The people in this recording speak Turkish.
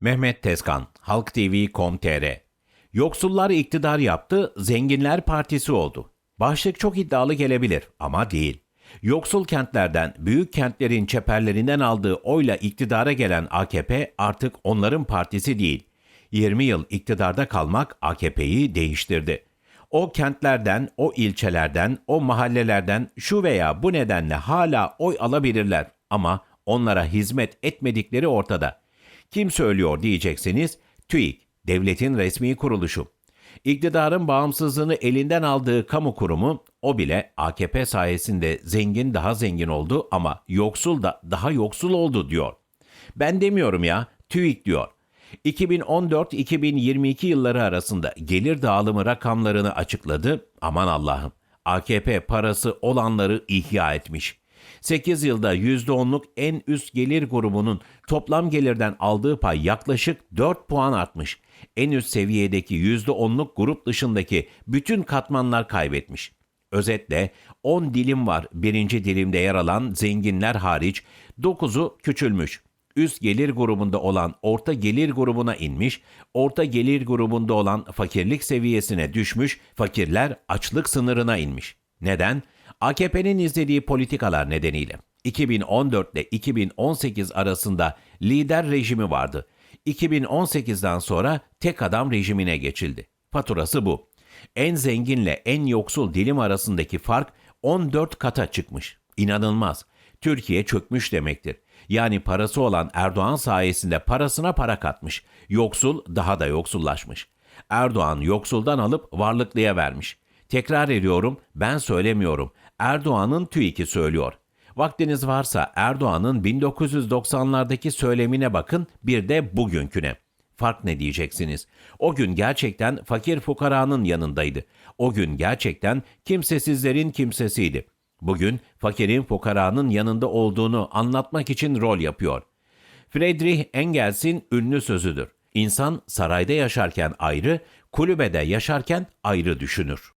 Mehmet Tezkan, Halk TV.com.tr Yoksullar iktidar yaptı, zenginler partisi oldu. Başlık çok iddialı gelebilir ama değil. Yoksul kentlerden, büyük kentlerin çeperlerinden aldığı oyla iktidara gelen AKP artık onların partisi değil. 20 yıl iktidarda kalmak AKP'yi değiştirdi. O kentlerden, o ilçelerden, o mahallelerden şu veya bu nedenle hala oy alabilirler ama onlara hizmet etmedikleri ortada. Kim söylüyor diyeceksiniz? TÜİK, devletin resmi kuruluşu. İktidarın bağımsızlığını elinden aldığı kamu kurumu o bile AKP sayesinde zengin daha zengin oldu ama yoksul da daha yoksul oldu diyor. Ben demiyorum ya, TÜİK diyor. 2014-2022 yılları arasında gelir dağılımı rakamlarını açıkladı. Aman Allah'ım. AKP parası olanları ihya etmiş. 8 yılda %10'luk en üst gelir grubunun toplam gelirden aldığı pay yaklaşık 4 puan artmış. En üst seviyedeki %10'luk grup dışındaki bütün katmanlar kaybetmiş. Özetle 10 dilim var birinci dilimde yer alan zenginler hariç 9'u küçülmüş. Üst gelir grubunda olan orta gelir grubuna inmiş, orta gelir grubunda olan fakirlik seviyesine düşmüş, fakirler açlık sınırına inmiş. Neden? AKP'nin izlediği politikalar nedeniyle. 2014 ile 2018 arasında lider rejimi vardı. 2018'den sonra tek adam rejimine geçildi. Faturası bu. En zenginle en yoksul dilim arasındaki fark 14 kata çıkmış. İnanılmaz. Türkiye çökmüş demektir. Yani parası olan Erdoğan sayesinde parasına para katmış. Yoksul daha da yoksullaşmış. Erdoğan yoksuldan alıp varlıklıya vermiş. Tekrar ediyorum ben söylemiyorum. Erdoğan'ın TÜİK'i söylüyor. Vaktiniz varsa Erdoğan'ın 1990'lardaki söylemine bakın bir de bugünküne. Fark ne diyeceksiniz? O gün gerçekten fakir fukaranın yanındaydı. O gün gerçekten kimsesizlerin kimsesiydi. Bugün fakirin fukaranın yanında olduğunu anlatmak için rol yapıyor. Friedrich Engels'in ünlü sözüdür. İnsan sarayda yaşarken ayrı, kulübede yaşarken ayrı düşünür.